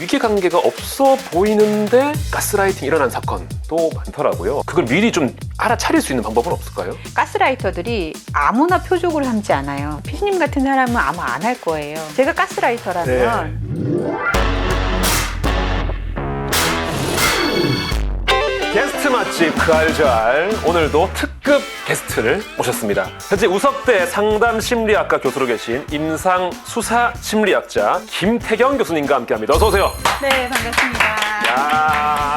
위계 관계가 없어 보이는데 가스라이팅 일어난 사건도 많더라고요. 그걸 미리 좀 알아차릴 수 있는 방법은 없을까요? 가스라이터들이 아무나 표적을 삼지 않아요. 피디님 같은 사람은 아마 안 할 거예요. 제가 가스라이터라면 맛집 그 알잘 오늘도 특급 게스트를 모셨습니다. 현재 우석대 상담심리학과 교수로 계신 임상 수사 심리학자 김태경 교수님과 함께합니다. 어서 오세요. 네 반갑습니다. 야.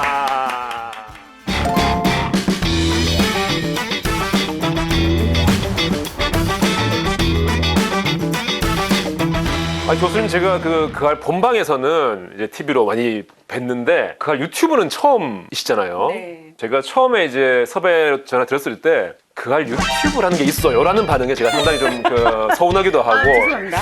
아, 교수님 제가 그 그할 본방에서는 이제 TV로 많이 뵀는데 그할 유튜브는 처음이시잖아요. 네. 제가 처음에 이제 섭외 전화 드렸을 때 그할 유튜브라는 게 있어요 라는 반응에 제가 상당히 좀 그 서운하기도 하고 아, 죄송합니다.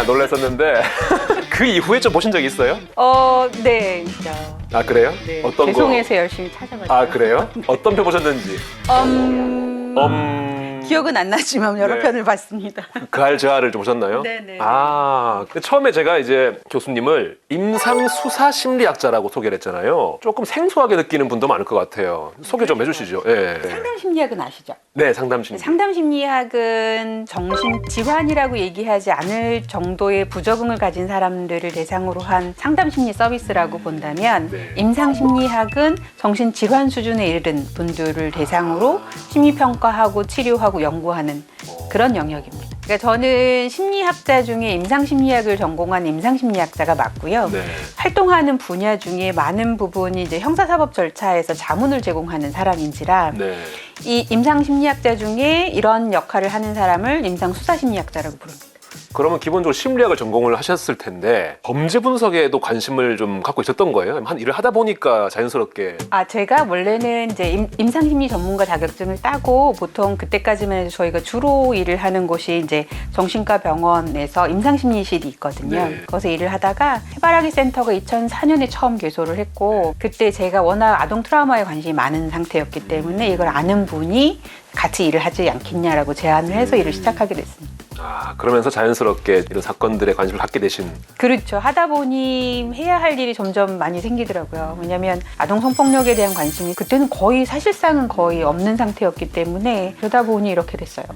예, 놀랐었는데 그 이후에 좀 보신 적이 있어요? 어, 네, 있죠. 아 그래요? 네. 어떤 거? 죄송해서 열심히 찾아봤어요. 아 그래요? 어떤 편 보셨는지? 음, 음. 기억은 안 나지만 여러 네. 편을 봤습니다. 그할 저하를 좀 보셨나요? 네네. 아, 그 처음에 제가 이제 교수님을 임상 수사 심리학자라고 소개를 했잖아요. 조금 생소하게 느끼는 분도 많을 것 같아요. 소개 좀 해주시죠. 예. 상담 심리학은 아시죠? 네, 상담 심리. 상담 심리학은 정신 질환이라고 얘기하지 않을 정도의 부적응을 가진 사람들을 대상으로 한 상담 심리 서비스라고 본다면 네. 임상 심리학은 정신 질환 수준에 이르른 분들을 대상으로 심리 평가하고 치료하고 연구하는 그런 영역입니다. 그러니까 저는 심리학자 중에 임상 심리학을 전공한 임상 심리학자가 맞고요. 네. 활동하는 분야 중에 많은 부분이 이제 형사사법 절차에서 자문을 제공하는 사람인지라 네. 이 임상 심리학자 중에 이런 역할을 하는 사람을 임상 수사 심리학자라고 부릅니다. 그러면 기본적으로 심리학을 전공을 하셨을 텐데 범죄 분석에도 관심을 좀 갖고 있었던 거예요? 한 일을 하다 보니까 자연스럽게 아 제가 원래는 이제 임, 임상 심리 전문가 자격증을 따고 보통 그때까지만 해도 저희가 주로 일을 하는 곳이 이제 정신과 병원에서 임상 심리실이 있거든요. 네. 거기서 일을 하다가 해바라기 센터가 2004년에 처음 개소를 했고 그때 제가 워낙 아동 트라우마에 관심이 많은 상태였기 때문에 이걸 아는 분이 같이 일을 하지 않겠냐라고 제안을 해서 일을 시작하게 됐습니다. 아 그러면서 자연스럽게 이런 사건들에 관심을 갖게 되신 그렇죠. 하다 보니 해야 할 일이 점점 많이 생기더라고요. 왜냐하면 아동 성폭력에 대한 관심이 그때는 거의 사실상은 거의 없는 상태였기 때문에 그러다 보니 이렇게 됐어요.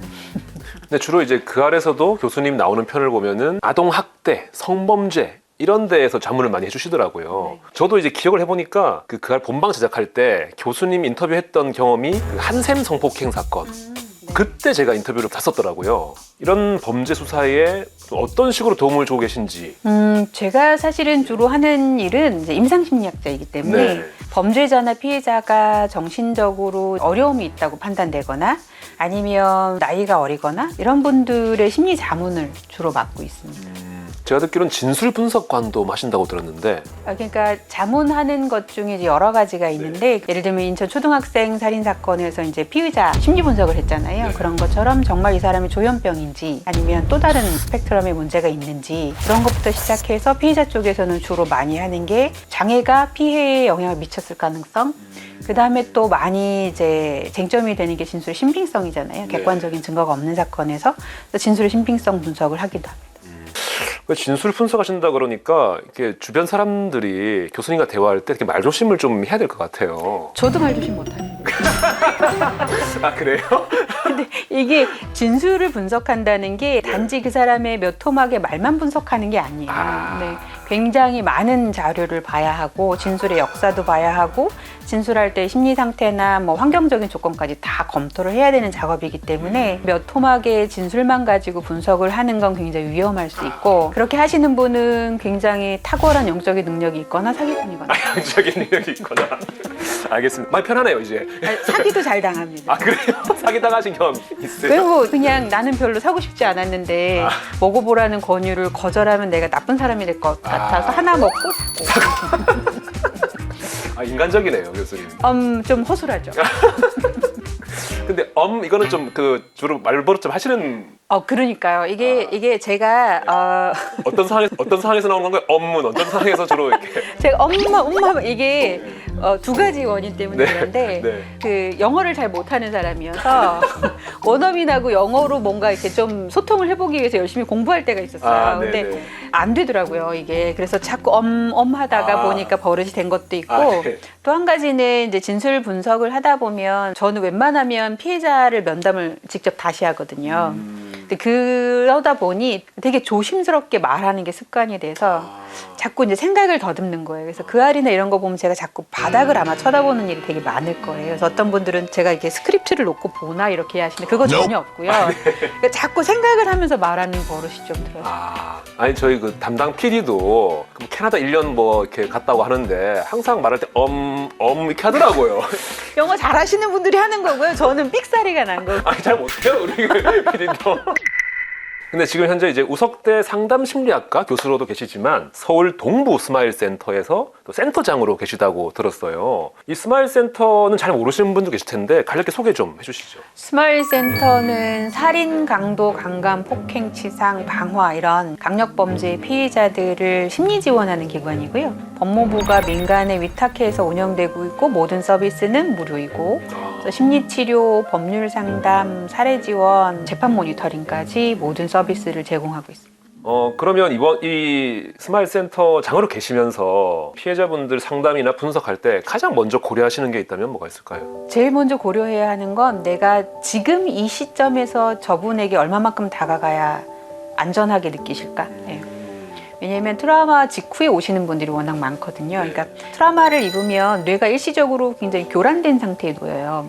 근데 주로 이제 그 아래서도 교수님 나오는 편을 보면은 아동 학대, 성범죄 이런 데에서 자문을 많이 해주시더라고요. 네. 저도 이제 기억을 해보니까 그 그할 본방 제작할 때 교수님 인터뷰했던 경험이 그 한샘 성폭행 사건. 그때 제가 인터뷰를 봤었더라고요. 이런 범죄 수사에 어떤 식으로 도움을 주고 계신지. 음, 제가 사실은 주로 하는 일은 이제 임상심리학자이기 때문에 네. 범죄자나 피해자가 정신적으로 어려움이 있다고 판단되거나 아니면 나이가 어리거나 이런 분들의 심리 자문을 주로 맡고 있습니다. 제가 듣기로는 진술 분석관도 하신다고 들었는데 아, 그러니까 자문하는 것 중에 이제 여러 가지가 있는데 예를 들면 인천 초등학생 살인 사건에서 이제 피의자 심리 분석을 했잖아요. 네. 그런 것처럼 정말 이 사람이 조현병인지 아니면 또 다른 스펙트럼의 문제가 있는지 그런 것부터 시작해서 피의자 쪽에서는 주로 많이 하는 게 장애가 피해에 영향을 미쳤을 가능성. 그 다음에 또 많이 이제 쟁점이 되는 게 진술의 신빙성이잖아요. 네. 객관적인 증거가 없는 사건에서 그래서 진술의 신빙성 분석을 하기도 합니다. 그 진술 분석하신다 그러니까 이렇게 주변 사람들이 교수님과 대화할 때 이렇게 말조심을 좀 해야 될 것 같아요. 저도 말조심 못하는 아 그래요? 근데 이게 진술을 분석한다는 게 단지 그 사람의 몇 토막의 말만 분석하는 게 아니에요. 아. 네, 굉장히 많은 자료를 봐야 하고 진술의 역사도 봐야 하고 진술할 때 심리 상태나 뭐 환경적인 조건까지 다 검토를 해야 되는 작업이기 때문에 몇 토막의 진술만 가지고 분석을 하는 건 굉장히 위험할 수 있고 그렇게 하시는 분은 굉장히 탁월한 영적인 능력이 있거나 사기꾼이거나 양적인 능력이 있구나. 알겠습니다. 많이 편하네요 이제. 아니, 사기도 잘 당합니다. 아 그래요? 사기 당하신 경험 있어요? 그리고 그냥 나는 별로 사고 싶지 않았는데 먹어보라는 권유를 거절하면 내가 나쁜 사람이 될 것 같아서 아. 하나 먹고 사고. 아 인간적이네요 교수님. 음, 좀 허술하죠. 근데 엄 이거는 좀 그 주로 말버릇 좀 하시는 어, 그러니까요. 이게 이게 제가 어, 어떤 상황에서 어떤 상황에서 나오는 건가요? 엄문 어떤 상황에서 주로 이렇게 제가 엄마 엄마 이게 어, 두 가지 원인 때문에 네. 그런데 네. 그 영어를 잘 못하는 사람이어서 원어민하고 영어로 뭔가 이렇게 좀 소통을 해보기 위해서 열심히 공부할 때가 있었어요. 아, 근데 네네. 안 되더라고요 이게 그래서 자꾸 엄엄 하다가 아. 보니까 버릇이 된 것도 있고 아, 네. 또 한 가지는 이제 진술 분석을 하다 보면 저는 웬만하면 피해자를 면담을 직접 다시 하거든요. 음. 그러다 보니 되게 조심스럽게 말하는 게 습관이 돼서 아. 자꾸 이제 생각을 더듬는 거예요. 그래서 그 알이나 이런 거 보면 제가 자꾸 바닥을 아마 쳐다보는 일이 되게 많을 거예요. 그래서 어떤 분들은 제가 이렇게 스크립트를 놓고 보나 이렇게 하시는데 그거 전혀 없고요. 그러니까 자꾸 생각을 하면서 말하는 버릇이 좀 들어요. 아, 아니 저희 그 담당 PD도 캐나다 1년 뭐 이렇게 갔다고 하는데 항상 말할 때 엄, 엄 이렇게 하더라고요. 영어 잘하시는 분들이 하는 거고요. 저는 삑사리가 난 거고. 아니 잘 못해요 우리 PD도. 근데 지금 현재 이제 우석대 상담 심리학과 교수로도 계시지만 서울 동부 스마일 센터에서 또 센터장으로 계시다고 들었어요. 이 스마일 센터는 잘 모르시는 분도 계실 텐데 간략히 소개 좀 해주시죠. 스마일 센터는 살인, 강도, 강간, 폭행, 치상, 방화 이런 강력 범죄 피해자들을 심리 지원하는 기관이고요. 법무부가 민간에 위탁해서 운영되고 있고 모든 서비스는 무료이고 그래서 심리 치료, 법률 상담, 사례 지원, 재판 모니터링까지 모든 서비스를 제공하고 있습니다. 어 그러면 이번 이 스마일 센터 장으로 계시면서 피해자분들 상담이나 분석할 때 가장 먼저 고려하시는 게 있다면 뭐가 있을까요? 제일 먼저 고려해야 하는 건 내가 지금 이 시점에서 저분에게 얼마만큼 다가가야 안전하게 느끼실까? 네. 왜냐하면 트라우마 직후에 오시는 분들이 워낙 많거든요. 그러니까 트라우마를 입으면 뇌가 일시적으로 굉장히 교란된 상태에 놓여요.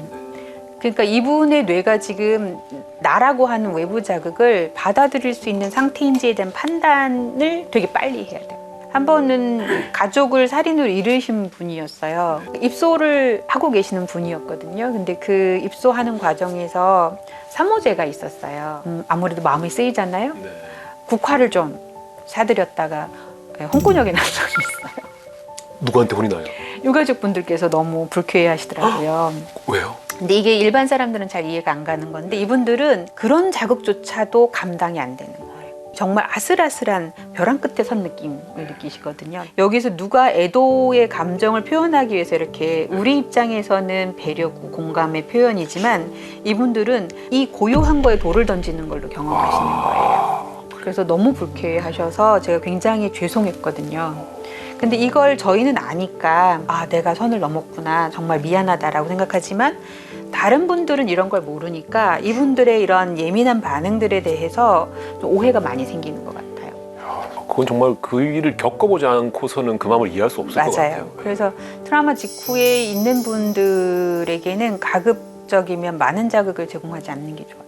그러니까 이분의 뇌가 지금 나라고 하는 외부 자극을 받아들일 수 있는 상태인지에 대한 판단을 되게 빨리 해야 돼요. 한 번은 가족을 살인으로 잃으신 분이었어요. 입소를 하고 계시는 분이었거든요. 근데 그 입소하는 과정에서 산모제가 있었어요. 음, 아무래도 마음이 쓰이잖아요. 국화를 좀 사드렸다가 홍군역에 난 적이 있어요. 누구한테 혼이 나요? 유가족 분들께서 너무 불쾌해 하시더라고요. 왜요? 근데 이게 일반 사람들은 잘 이해가 안 가는 건데 이분들은 그런 자극조차도 감당이 안 되는 거예요. 정말 아슬아슬한 벼랑 끝에 선 느낌을 느끼시거든요. 여기서 누가 애도의 감정을 표현하기 위해서 이렇게 우리 입장에서는 배려고 공감의 표현이지만 이분들은 이 고요한 거에 돌을 던지는 걸로 경험하시는 거예요. 그래서 너무 불쾌해 하셔서 제가 굉장히 죄송했거든요. 근데 이걸 저희는 아니까 아 내가 선을 넘었구나 정말 미안하다라고 생각하지만 다른 분들은 이런 걸 모르니까 이분들의 이런 예민한 반응들에 대해서 좀 오해가 많이 생기는 것 같아요. 그건 정말 그 일을 겪어보지 않고서는 그 마음을 이해할 수 없을 것 맞아요. 같아요. 그래서 트라우마 직후에 있는 분들에게는 가급적이면 많은 자극을 제공하지 않는 게 좋아요.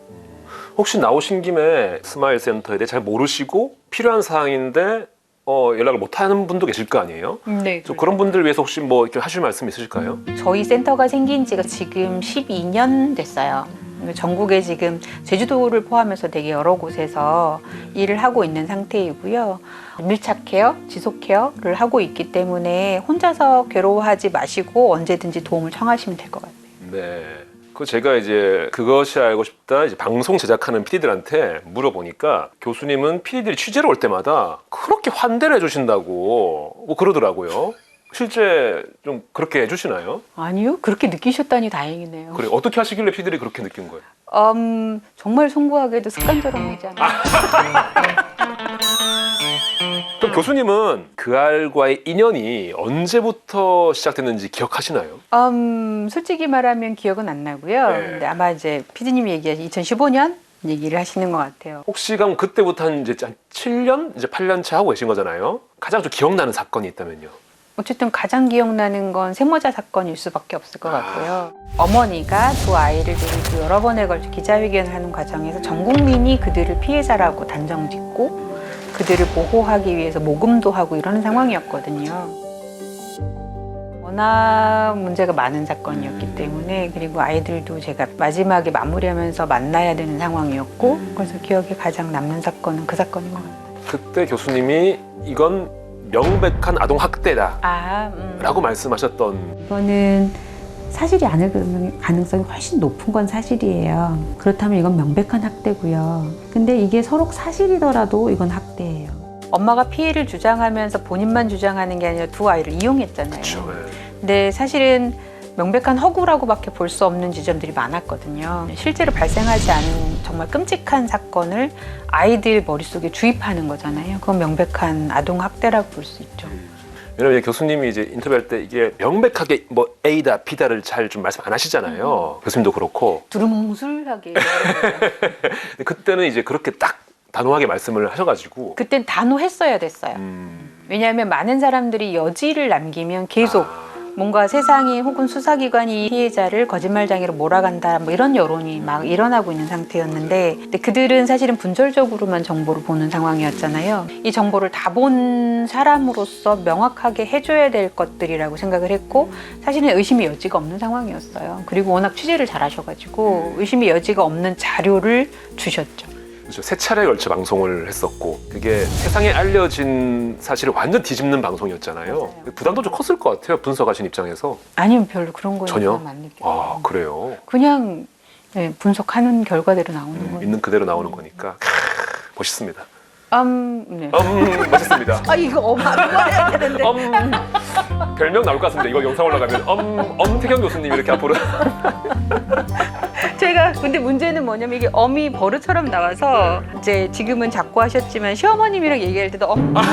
혹시 나오신 김에 스마일 센터에 대해 잘 모르시고 필요한 사항인데 어, 연락을 못 하는 분도 계실 거 아니에요? 네. 좀 그런 분들 위해서 혹시 뭐 이렇게 하실 말씀 있으실까요? 저희 센터가 생긴 지가 지금 12년 됐어요. 전국에 지금 제주도를 포함해서 되게 여러 곳에서 일을 하고 있는 상태이고요. 밀착 케어, 지속 케어를 하고 있기 때문에 혼자서 괴로워하지 마시고 언제든지 도움을 청하시면 될 것 같아요. 네. 그 제가 이제 그것이 알고 싶다 이제 방송 제작하는 PD들한테 물어보니까 교수님은 PD들이 취재를 올 때마다 그렇게 환대를 해주신다고 뭐 그러더라고요. 실제 좀 그렇게 해주시나요? 아니요, 그렇게 느끼셨다니 다행이네요. 그래 어떻게 하시길래 PD들이 그렇게 느낀 거예요? 음, 정말 송구하게도 습관처럼 하지 않아요. 그럼 교수님은 그 알과의 인연이 언제부터 시작됐는지 기억하시나요? 음, 솔직히 말하면 기억은 안 나고요. 네. 근데 아마 이제 피디님이 얘기하신 2015년 얘기를 하시는 것 같아요. 혹시 그럼 그때부터 한 이제 한 7년 이제 8년 차 하고 계신 거잖아요. 가장 좀 기억나는 사건이 있다면요. 어쨌든 가장 기억나는 건 세모자 사건일 수밖에 없을 것 같고요. 어머니가 두 아이를 데리고 여러 번에 걸쳐 기자회견을 하는 과정에서 전 국민이 그들을 피해자라고 단정 짓고 그들을 보호하기 위해서 모금도 하고 이러는 상황이었거든요. 워낙 문제가 많은 사건이었기 때문에 그리고 아이들도 제가 마지막에 마무리하면서 만나야 되는 상황이었고 그래서 기억에 가장 남는 사건은 그 사건인 것 같아요. 그때 교수님이 이건 명백한 아동 학대다라고 아, 음. 말씀하셨던 이거는 사실이 아닐 가능성이 훨씬 높은 건 사실이에요. 그렇다면 이건 명백한 학대고요. 근데 이게 서로 사실이더라도 이건 학대예요. 엄마가 피해를 주장하면서 본인만 주장하는 게 아니라 두 아이를 이용했잖아요. 그렇죠. 근데 근데 사실은 명백한 허구라고밖에 볼 수 없는 지점들이 많았거든요. 실제로 발생하지 않은 정말 끔찍한 사건을 아이들 머릿속에 주입하는 거잖아요. 그건 명백한 아동 학대라고 볼 수 있죠. 왜냐면 교수님이 이제 인터뷰할 때 이게 명백하게 뭐 A다 B다를 잘 좀 말씀 안 하시잖아요. 교수님도 그렇고 두루뭉술하게. 근데 그때는 이제 그렇게 딱 단호하게 말씀을 하셔가지고 그땐 단호했어야 됐어요. 음, 왜냐하면 많은 사람들이 여지를 남기면 계속 아, 뭔가 세상이 혹은 수사기관이 피해자를 거짓말장애로 몰아간다 뭐 이런 여론이 막 일어나고 있는 상태였는데 근데 그들은 사실은 분절적으로만 정보를 보는 상황이었잖아요. 이 정보를 다 본 사람으로서 명확하게 해줘야 될 것들이라고 생각을 했고 사실은 의심의 여지가 없는 상황이었어요. 그리고 워낙 취재를 잘하셔가지고 의심의 여지가 없는 자료를 주셨죠. 그렇죠. 세 차례에 걸쳐 방송을 했었고 그게 세상에 알려진 사실을 완전 뒤집는 방송이었잖아요. 맞아요. 부담도 좀 컸을 것 같아요. 분석하신 입장에서. 아니면 별로 그런 거에 전혀? 안 느껴요. 아 그래요. 그냥 네, 분석하는 결과대로 나오는 음, 거예요. 있는 그대로 나오는 거니까 크, 멋있습니다. 음, 네. 음, 멋있습니다. 아 이거 엄마 해야 되는데. 엄 별명 나올 것 같습니다. 이거 영상 올라가면 엄 엄 태경 교수님 이렇게 앞으로 제가 근데 문제는 뭐냐면 이게 어미 버릇처럼 나와서 이제 지금은 자꾸 하셨지만 시어머님이랑 얘기할 때도 엄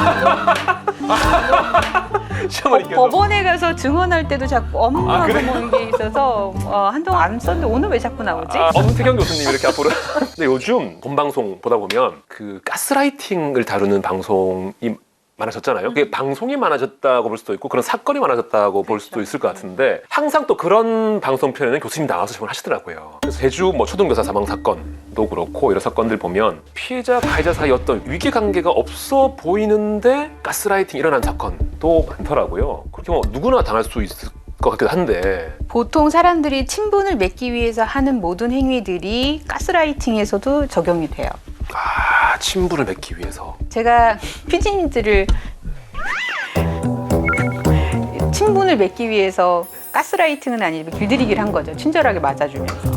시어머니께서 법원에 가서 증언할 때도 자꾸 엄마하고 아, 그래? 뭐 이게 있어서 어, 한동안 안 썼는데 오늘 왜 자꾸 나오지? 아, 엄태경 교수님 이렇게 앞으로. 근데 요즘 본 방송 보다 보면 그 가스라이팅을 다루는 방송이 많아졌잖아요. 그게 방송이 많아졌다고 볼 수도 있고 그런 사건이 많아졌다고 볼 수도 있을 것 같은데 항상 또 그런 방송 편에는 교수님 나와서 지원을 하시더라고요. 그래서 제주 뭐 초등교사 사망 사건도 그렇고 이런 사건들 보면 피해자 가해자 사이 어떤 위계 관계가 없어 보이는데 가스라이팅 일어난 사건도 많더라고요. 그렇게 뭐 누구나 당할 수 있을 것 같기도 한데 보통 사람들이 친분을 맺기 위해서 하는 모든 행위들이 가스라이팅에서도 적용이 돼요. 아 친분을 맺기 위해서 제가 피디님들을 친분을 맺기 위해서 가스라이팅은 아니지만 길들이기를 한 거죠. 친절하게 맞아주면서.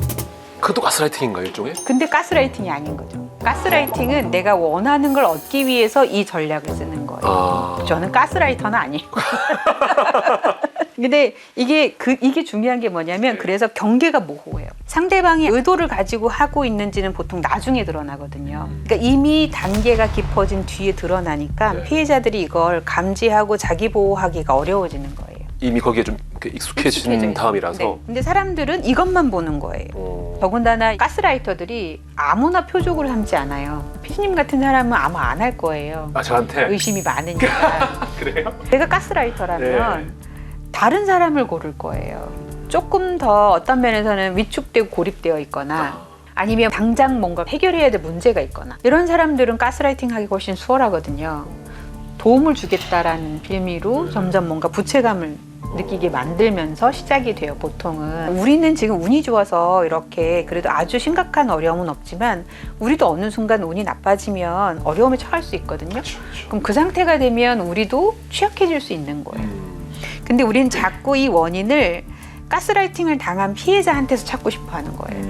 그것도 가스라이팅인가요 일종의? 근데 가스라이팅이 아닌 거죠. 가스라이팅은 내가 원하는 걸 얻기 위해서 이 전략을 쓰는 거예요. 아 저는 가스라이터는 아니고. 근데 이게 그 이게 중요한 게 뭐냐면 그래서 경계가 모호해요. 상대방이 의도를 가지고 하고 있는지는 보통 나중에 드러나거든요. 그러니까 이미 단계가 깊어진 뒤에 드러나니까 네. 피해자들이 이걸 감지하고 자기 보호하기가 어려워지는 거예요. 이미 거기에 좀 이렇게 익숙해진 익숙해져 있어요. 다음이라서 네. 근데 사람들은 이것만 보는 거예요. 어, 더군다나 가스라이터들이 아무나 표적으로 삼지 않아요. 피디님 같은 사람은 아마 안 할 거예요. 아 저한테 의심이 많으니까. 그래요? 내가 가스라이터라면 다른 사람을 고를 거예요. 조금 더 어떤 면에서는 위축되고 고립되어 있거나 아니면 당장 뭔가 해결해야 될 문제가 있거나 이런 사람들은 가스라이팅 하기 훨씬 수월하거든요. 도움을 주겠다라는 빌미로 점점 뭔가 부채감을 느끼게 만들면서 시작이 돼요, 보통은. 우리는 지금 운이 좋아서 이렇게 그래도 아주 심각한 어려움은 없지만 우리도 어느 순간 운이 나빠지면 어려움에 처할 수 있거든요. 그럼 그 상태가 되면 우리도 취약해질 수 있는 거예요. 음, 근데 우리는 자꾸 이 원인을 가스라이팅을 당한 피해자한테서 찾고 싶어 하는 거예요.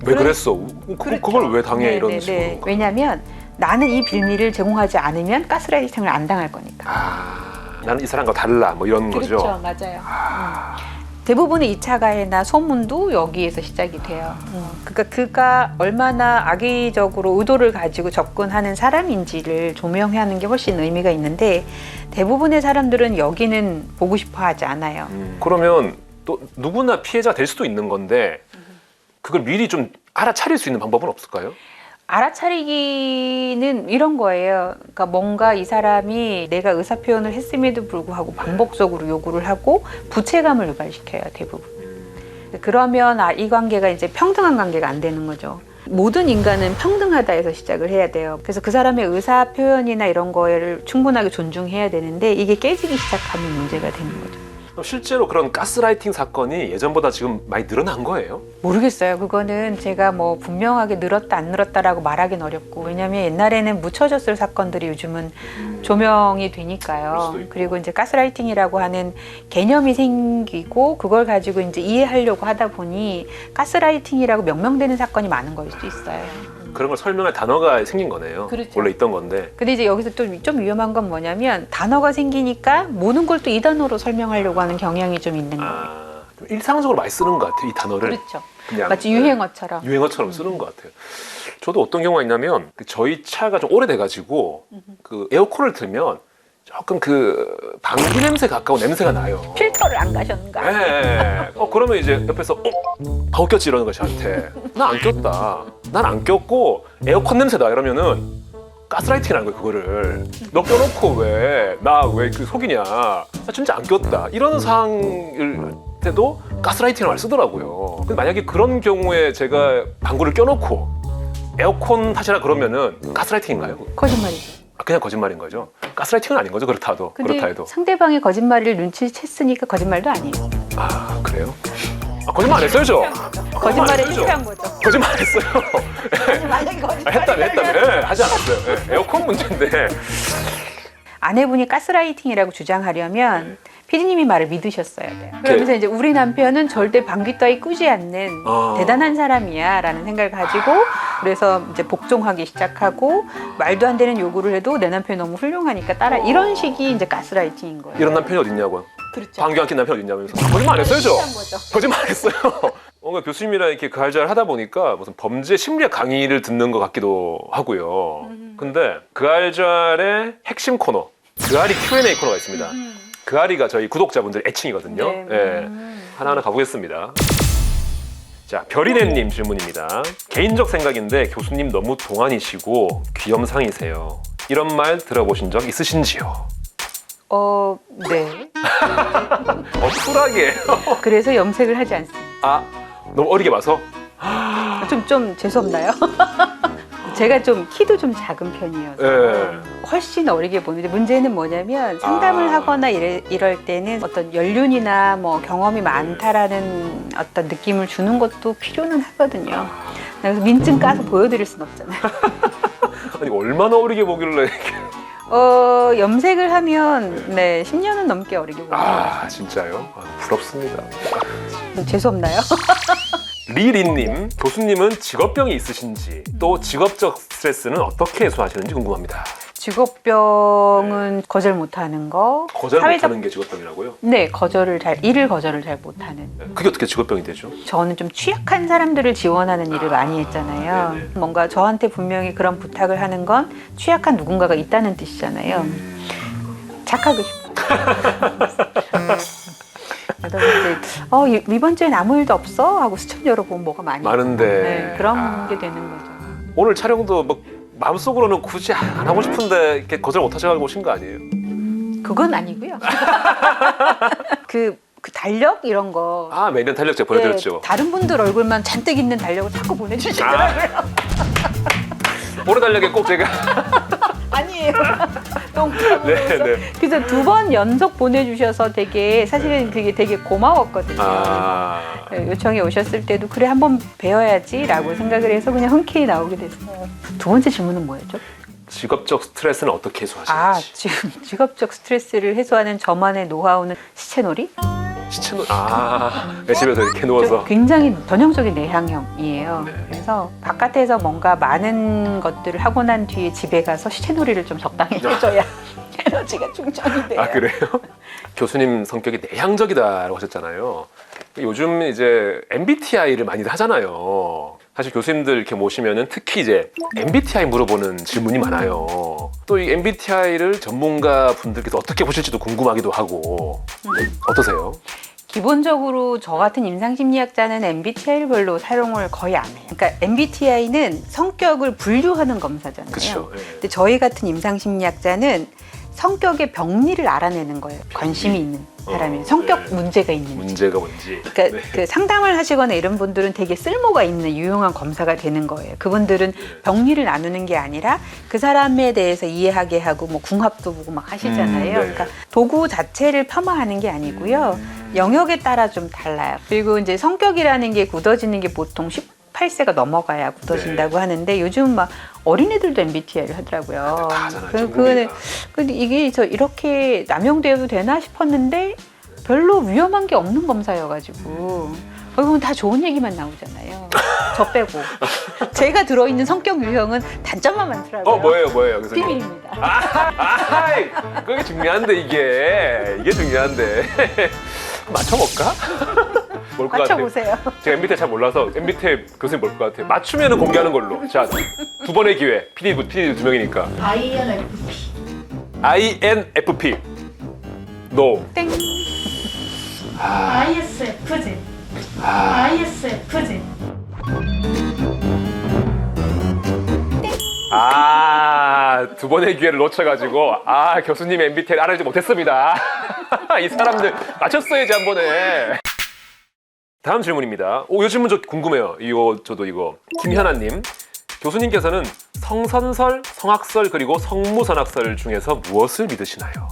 왜 그런- 그랬어? 어, 그, 그렇죠. 그걸 왜 당해 네, 이런 네, 식으로 네. 왜냐하면 나는 이 빌미를 제공하지 않으면 가스라이팅을 안 당할 거니까. 아 나는 이 사람과 달라 뭐 이런 그렇죠, 거죠 맞아요. 아, 대부분의 2차 가해나 소문도 여기에서 시작이 돼요. 음. 그러니까 그가 얼마나 악의적으로 의도를 가지고 접근하는 사람인지를 조명하는 게 훨씬 의미가 있는데 대부분의 사람들은 여기는 보고 싶어 하지 않아요. 음, 그러면 또 누구나 피해자가 될 수도 있는 건데 그걸 미리 좀 알아차릴 수 있는 방법은 없을까요? 알아차리기는 이런 거예요. 그러니까 뭔가 이 사람이 내가 의사 표현을 했음에도 불구하고 반복적으로 요구를 하고 부채감을 유발시켜요, 대부분. 그러면 아, 이 관계가 이제 평등한 관계가 안 되는 거죠. 모든 인간은 평등하다 해서 시작을 해야 돼요. 그래서 그 사람의 의사 표현이나 이런 거를 충분하게 존중해야 되는데 이게 깨지기 시작하면 문제가 되는 거죠. 실제로 그런 가스라이팅 사건이 예전보다 지금 많이 늘어난 거예요? 모르겠어요. 그거는 제가 뭐 분명하게 늘었다 안 늘었다라고 말하기는 어렵고 왜냐하면 옛날에는 묻혀졌을 사건들이 요즘은 조명이 되니까요. 수도. 그리고 이제 가스라이팅이라고 하는 개념이 생기고 그걸 가지고 이제 이해하려고 하다 보니 가스라이팅이라고 명명되는 사건이 많은 걸수 있어요. 그런 걸 설명할 단어가 생긴 거네요. 그렇죠. 원래 있던 건데. 근데 이제 여기서 좀, 좀 위험한 건 뭐냐면 단어가 생기니까 모든 걸 또 이 단어로 설명하려고 하는 경향이 좀 있는 거예요. 아, 좀 일상적으로 많이 쓰는 것 같아요. 이 단어를 그렇죠. 그냥 마치 네, 유행어처럼. 유행어처럼 쓰는 것 같아요. 저도 어떤 경우가 있냐면 그 저희 차가 좀 오래돼가지고 그 에어컨을 틀면 조금 그 방귀 냄새 가까운 냄새가 나요. 필터를 안 가셨는가? 예. 어 그러면 이제 옆에서 어 방귀 꼈지 이러는 거야 저한테. 나 안 꼈다. 난 안 꼈고 에어컨 냄새다 이러면은 가스라이팅이라는 거예요 그거를. 너 껴놓고 왜 나 왜 그 속이냐? 나 진짜 안 꼈다. 이런 상황일 때도 가스라이팅을 말 쓰더라고요. 근데 만약에 그런 경우에 제가 방구를 껴놓고 에어컨 탓이라 그러면은 가스라이팅인가요? 거짓말이죠. 아, 그냥 거짓말인 거죠. 가스라이팅은 아닌 거죠 그렇다 도 근데 그렇다 해도. 상대방의 거짓말을 눈치챘으니까 거짓말도 아니에요. 아 그래요? 아 거짓말 안 했어요 저. 아, 거짓말에 했죠? 실패한 거죠. 거짓말 안 했어요. 만약에 아, 거짓말 했다면 했다면 예, 하지 않았어요. 예, 에어컨 문제인데. 아내분이 가스라이팅이라고 주장하려면 피디님이 말을 믿으셨어야 돼요. 그러면서 이제 우리 남편은 절대 방귀 따위 꾸지 않는 아. 대단한 사람이야라는 생각을 가지고 그래서 이제 복종하기 시작하고 말도 안 되는 요구를 해도 내 남편이 너무 훌륭하니까 따라 이런 식이 이제 가스라이팅인 거예요. 이런 남편이 어딨냐고요? 그렇죠. 방귀 안낀 남편 어딨냐면서 거짓말 안 했어요 저. 실패한 거죠. 거짓말 안 했어요. 뭔가 교수님이랑 이렇게 그 알잘 하다 보니까 무슨 범죄 심리학 강의를 듣는 것 같기도 하고요. 음. 근데 그 알잘의 핵심 코너, 그 알이 Q&A 코너가 있습니다. 그 알이가 저희 구독자분들 애칭이거든요. 네. 예. 음. 하나하나 가보겠습니다. 자, 별이네님 질문입니다. 개인적 생각인데 교수님 너무 동안이시고 귀염상이세요. 이런 말 들어보신 적 있으신지요? 어, 네. 어, 쿨하게. 그래서 염색을 하지 않습니다. 아, 너무 어리게 봐서? 좀, 좀 재수없나요? 제가 좀 키도 좀 작은 편이어서 예. 훨씬 어리게 보는데 문제는 뭐냐면 상담을 아. 하거나 이래, 이럴 때는 어떤 연륜이나 뭐 경험이 많다라는 어떤 느낌을 주는 것도 필요는 하거든요. 그래서 민증 까서 보여드릴 순 없잖아요. 아니, 얼마나 어리게 보길래. 이렇게. 어, 염색을 하면 네 10년은 넘게 어리게 보여요. 아, 진짜요? 아, 부럽습니다. 재수 없나요? 리리님, 교수님은 직업병이 있으신지, 또 직업적 스트레스는 어떻게 해소하시는지 궁금합니다. 직업병은 거절 못하는 거, 거절 사회적- 못하는 게 직업병이라고요? 네 거절을 잘 일을 거절을 잘 못하는. 그게 어떻게 직업병이 되죠? 저는 좀 취약한 사람들을 지원하는 일을 많이 했잖아요. 네네. 뭔가 저한테 분명히 그런 부탁을 하는 건 취약한 누군가가 있다는 뜻이잖아요. 음. 착하고 싶어. 그러다 보니 이제 어 이- 이번 주엔 아무 일도 없어 하고 수첩 열어보면 뭐가 많이 많은데. 네, 그런 아. 게 되는 거죠. 오늘 촬영도 뭐 마음속으로는 굳이 안 하고 싶은데 이렇게 거절 못 하셔가지고 오신 거 아니에요? 그건 아니고요. 그, 그 달력 이런 거. 아 매년 탄력제 보내드렸죠. 네, 다른 분들 얼굴만 잔뜩 있는 달력을 자꾸 보내주시더라고요. 오래 달력에 꼭 제가 아니에요. 네, 네. 그래서 두 번 연속 보내주셔서 되게 사실은 그게 되게 고마웠거든요. 아 네, 요청이 오셨을 때도 그래 한번 배워야지라고 생각을 해서 그냥 흔쾌히 나오게 됐어요. 두 번째 질문은 뭐였죠? 직업적 스트레스는 어떻게 해소하시는지. 아 지금 직업적 스트레스를 해소하는 저만의 노하우는 시체놀이? 시체는 아 네, 집에서 이렇게 저 누워서 굉장히 전형적인 내향형이에요. 네. 그래서 바깥에서 뭔가 많은 것들을 하고 난 뒤에 집에 가서 시체놀이를 좀 적당히 해줘야 에너지가 충전이 돼요. 아 그래요? 교수님 성격이 내향적이다라고 하셨잖아요. 요즘 이제 MBTI를 많이들 하잖아요. 사실 교수님들 이렇게 모시면은 특히 이제 MBTI 물어보는 질문이 많아요. 또 이 MBTI를 전문가 분들께서 어떻게 보실지도 궁금하기도 하고 어떠세요? 기본적으로 저 같은 임상심리학자는 MBTI를 별로 사용을 거의 안 해요. 그러니까 MBTI는 성격을 분류하는 검사잖아요. 그렇죠. 근데 저희 같은 임상심리학자는 성격의 병리를 알아내는 거예요. 관심이 있는 사람이 어, 성격 네. 문제가 있는지. 문제가 뭔지. 그러니까 네. 그 상담을 하시거나 이런 분들은 되게 쓸모가 있는 유용한 검사가 되는 거예요. 그분들은 병리를 나누는 게 아니라 그 사람에 대해서 이해하게 하고 뭐 궁합도 보고 막 하시잖아요. 음, 네. 그러니까 도구 자체를 폄하하는 게 아니고요. 영역에 따라 좀 달라요. 그리고 이제 성격이라는 게 굳어지는 게 보통 18세가 넘어가야 굳어진다고 하는데 요즘 막 어린애들도 MBTI를 하더라고요. 다 하잖아요. 그- 전 그거는. 근데 이게 저 이렇게 남용되어도 되나 싶었는데 별로 위험한 게 없는 검사여가지고 음. 거기 보면 다 좋은 얘기만 나오잖아요. 저 빼고. 제가 들어있는 성격 유형은 단점만 많더라고요. 어 뭐예요 뭐예요 교수님? 비밀입니다. 아이, 그게 중요한데 이게 이게 중요한데 맞춰볼까? 뭘 것 같아? 맞춰보세요. 제가 MBTI 잘 몰라서 MBTI 교수님 뭘 것 같아? 맞추면 공개하는 걸로. 자, 두 번의 기회. PD PD 두 명이니까. INFP. INFP. No. 땡. ISFJ. 아, ISFJ. 아, 두 번의 기회를 놓쳐가지고 아 교수님 MBTI를 알아주지 못했습니다. 이 사람들 맞췄어야지 한 번에. 다음 질문입니다. 오, 이 질문 저 궁금해요. 이거 저도 이거 김현아님 교수님께서는 성선설, 성악설 그리고 성무선악설 중에서 무엇을 믿으시나요?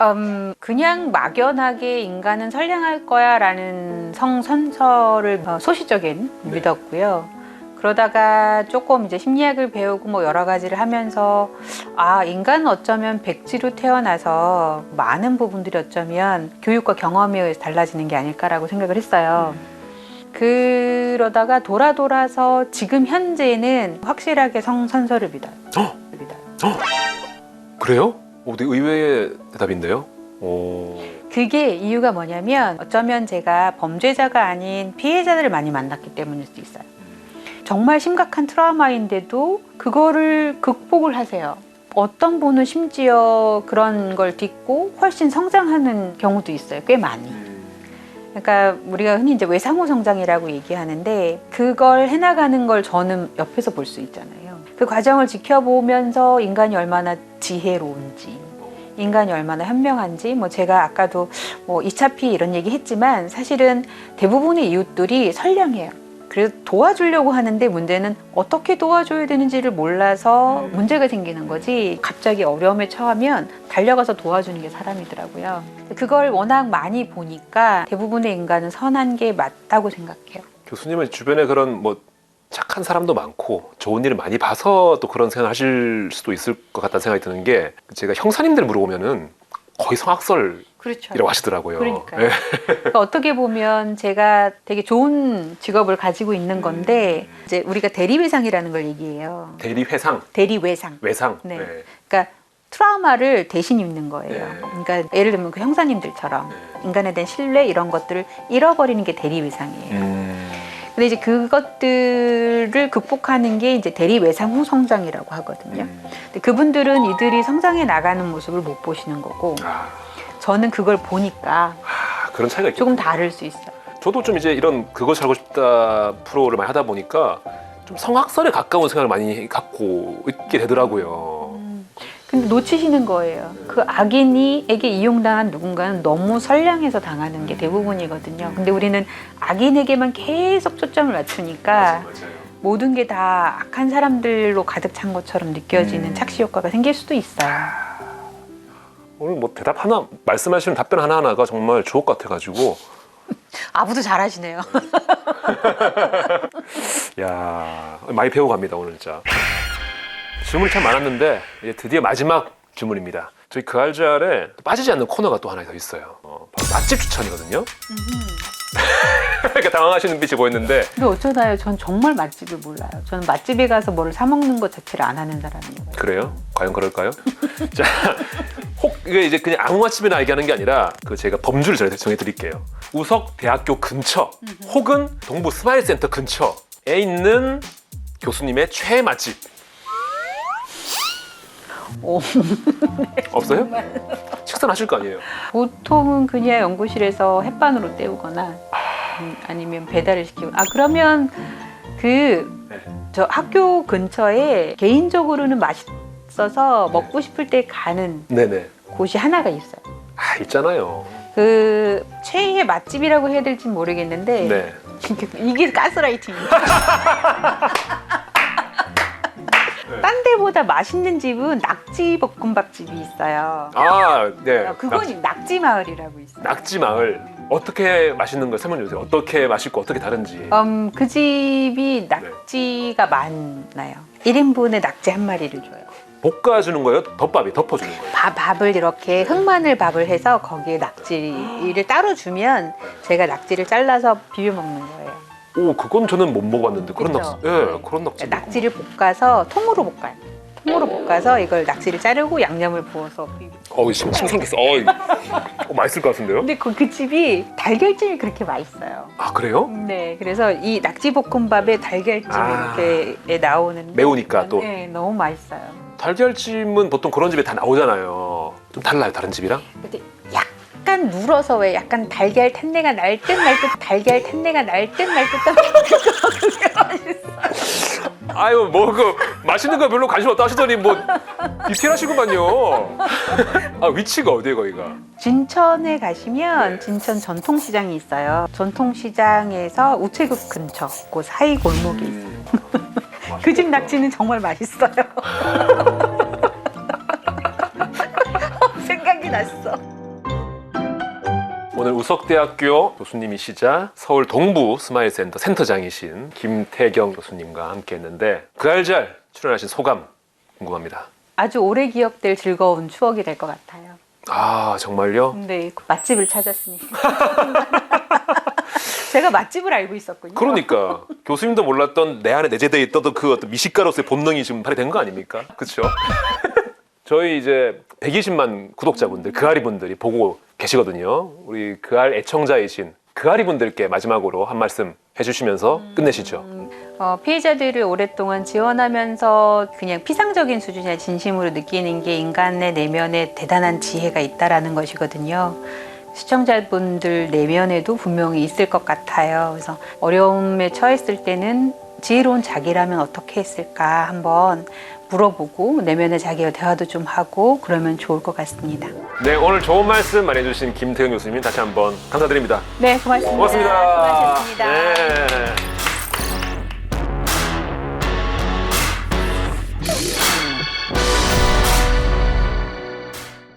음, 그냥 막연하게 인간은 선량할 거야 라는 성선설을 어, 소시적인 믿었고요. 그러다가 조금 이제 심리학을 배우고 뭐 여러 가지를 하면서 아 인간은 어쩌면 백지로 태어나서 많은 부분들이 어쩌면 교육과 경험에 의해서 달라지는 게 아닐까라고 생각을 했어요. 그러다가 돌아 돌아서 지금 현재는 확실하게 성선설을 믿어요. 어? 믿어요. 그래요? 오, 되게 의외의 대답인데요. 오. 그게 이유가 뭐냐면 어쩌면 제가 범죄자가 아닌 피해자들을 많이 만났기 때문일 수도 있어요. 정말 심각한 트라우마인데도 그거를 극복을 하세요. 어떤 분은 심지어 그런 걸 딛고 훨씬 성장하는 경우도 있어요. 꽤 많이. 그러니까 우리가 흔히 이제 외상후 성장이라고 얘기하는데 그걸 해나가는 걸 저는 옆에서 볼 수 있잖아요. 그 과정을 지켜보면서 인간이 얼마나 지혜로운지, 인간이 얼마나 현명한지, 뭐 제가 아까도 뭐 2차 피 이런 얘기 했지만 사실은 대부분의 이웃들이 선량해요. 그래서 도와주려고 하는데 문제는 어떻게 도와줘야 되는지를 몰라서 문제가 생기는 거지 갑자기 어려움에 처하면 달려가서 도와주는 게 사람이더라고요. 그걸 워낙 많이 보니까 대부분의 인간은 선한 게 맞다고 생각해요. 교수님은 주변에 그런 뭐 착한 사람도 많고 좋은 일을 많이 봐서 또 그런 생각을 하실 수도 있을 것 같다는 생각이 드는 게 제가 형사님들 물어보면은 거의 성악설 이라고 그렇죠. 하시더라고요. 그러니까요. 예. 그러니까 어떻게 보면 제가 되게 좋은 직업을 가지고 있는 건데 이제 우리가 대리외상이라는 걸 얘기해요. 대리 회상, 대리외상. 외상. 네. 네. 그러니까 트라우마를 대신 입는 거예요. 네. 그러니까 예를 들면 그 형사님들처럼 인간에 대한 신뢰 이런 것들을 잃어버리는 게 대리외상이에요. 음. 근데 이제 그것들을 극복하는 게 이제 대리외상 후 성장이라고 하거든요. 음. 근데 그분들은 이들이 성장해 나가는 모습을 못 보시는 거고 아, 저는 그걸 보니까 아, 그런 차이가. 조금 다를 수 있어요. 저도 좀 이제 이런 그거 살고 싶다 프로를 많이 하다 보니까 좀 성악설에 가까운 생각을 많이 갖고 있게 되더라고요. 근데 놓치시는 거예요. 그 악인이에게 이용당한 누군가는 너무 선량해서 당하는 게 대부분이거든요. 근데 우리는 악인에게만 계속 초점을 맞추니까 맞아요. 모든 게 다 악한 사람들로 가득 찬 것처럼 느껴지는 음. 착시 효과가 생길 수도 있어요. 오늘 뭐 대답 하나 말씀하시는 답변 하나 하나가 정말 좋을 것 같아가지고 아부도 잘하시네요. 야 많이 배워갑니다 오늘 진짜 질문이 참 많았는데 이제 드디어 마지막 질문입니다 저희 그 알잘에 빠지지 않는 코너가 또 하나 더 있어요 어, 바로 맛집 추천이거든요 이렇게 당황하시는 빛이 보였는데 근데 어쩌다요? 전 정말 맛집을 몰라요. 저는 맛집에 가서 뭐를 사 먹는 것 자체를 안 하는 사람이에요. 그래요? 과연 그럴까요? 자, 혹 이게 이제 그냥 아무 맛집이나 얘기하는 게 아니라 그 제가 범주를 제가 정해 드릴게요. 우석 대학교 근처 혹은 동부 스마일 센터 근처에 있는 교수님의 최애 맛집 오. 없어요? 식사하실 거 아니에요? 보통은 그냥 연구실에서 햇반으로 때우거나 음, 아니면 배달을 시키고 아 그러면 그 네. 저 학교 근처에 개인적으로는 맛있어서 먹고 싶을 때 가는 네네. 곳이 하나가 있어요. 아 있잖아요. 그 최애 맛집이라고 해야 될지 모르겠는데 네. 이게 가스라이팅이에요. 딴 데보다 맛있는 집은 낙지 볶음밥집이 있어요. 아 네. 그건 낙지 마을이라고 있어요. 낙지 마을 어떻게 맛있는 걸 설명해 주세요. 어떻게 맛있고 어떻게 다른지. 음, 그 집이 낙지가 많아요. 1인분에 낙지 한 마리를 줘요. 볶아주는 거예요? 덮밥이 덮어주는 거예요? 밥, 밥을 이렇게 흑마늘 밥을 해서 거기에 낙지를 따로 주면 제가 낙지를 잘라서 비벼 먹는 거예요. 오, 그건 저는 못 먹어봤는데 그런 그쵸? 낙지, 예, 네. 그런 낙지. 낙지를 볶아서 통으로 볶아요. 통으로 볶아서 이걸 낙지를 자르고 양념을 부어서 어, 지금 침 생겼어. 어, 이- 어, 맛있을 것 같은데요? 근데 그, 그 집이 달걀찜이 그렇게 맛있어요. 아, 그래요? 네, 그래서 이 낙지 볶음밥에 달걀찜 아. 이렇게 나오는 매우니까 또. 네, 너무 맛있어요. 달걀찜은 보통 그런 집에 다 나오잖아요. 좀 달라요, 다른 집이랑? 근데 약간 눌어서 왜 약간 달걀 탄내가 날듯말듯 달걀 탄내가 날듯말듯 그게 맛있어. 아유, 뭐, 그, 맛있는 거 별로 관심 없다 하시더니 뭐, 디테일하시구만요. 아, 위치가 어디에 거기가? 진천에 가시면 진천 전통시장이 있어요. 전통시장에서 우체국 근처 그 사이 골목이 있어요. 그 집 낙지는 정말 맛있어요. 생각이 났어. 오늘 우석대학교 교수님이시자 서울 동부 스마일센터 센터장이신 김태경 교수님과 함께 했는데 그 알잘 출연하신 소감 궁금합니다. 아주 오래 기억될 즐거운 추억이 될 것 같아요. 아, 정말요? 그 맛집을 찾았으니. 제가 맛집을 알고 있었군요. 그러니까 교수님도 몰랐던 내 안에 내재되어 있던 그 어떤 미식가로서의 본능이 지금 발휘된 거 아닙니까? 그렇죠? 저희 이제 120만 구독자분들, 그아리 분들이 보고 계시거든요. 우리 그알 애청자이신 그아리 분들께 마지막으로 한 말씀 해주시면서 끝내시죠. 어, 피해자들을 오랫동안 지원하면서 그냥 피상적인 수준의 진심으로 느끼는 게 인간의 내면에 대단한 지혜가 있다라는 것이거든요. 시청자분들 내면에도 분명히 있을 것 같아요. 그래서 어려움에 처했을 때는 지혜로운 자기라면 어떻게 했을까 한번 물어보고 내면의 자기와 대화도 좀 하고 그러면 좋을 것 같습니다. 네, 오늘 좋은 말씀 많이 해주신 김태경 교수님 다시 한번 감사드립니다. 네, 고맙습니다. 고맙습니다. 수고하셨습니다. 네.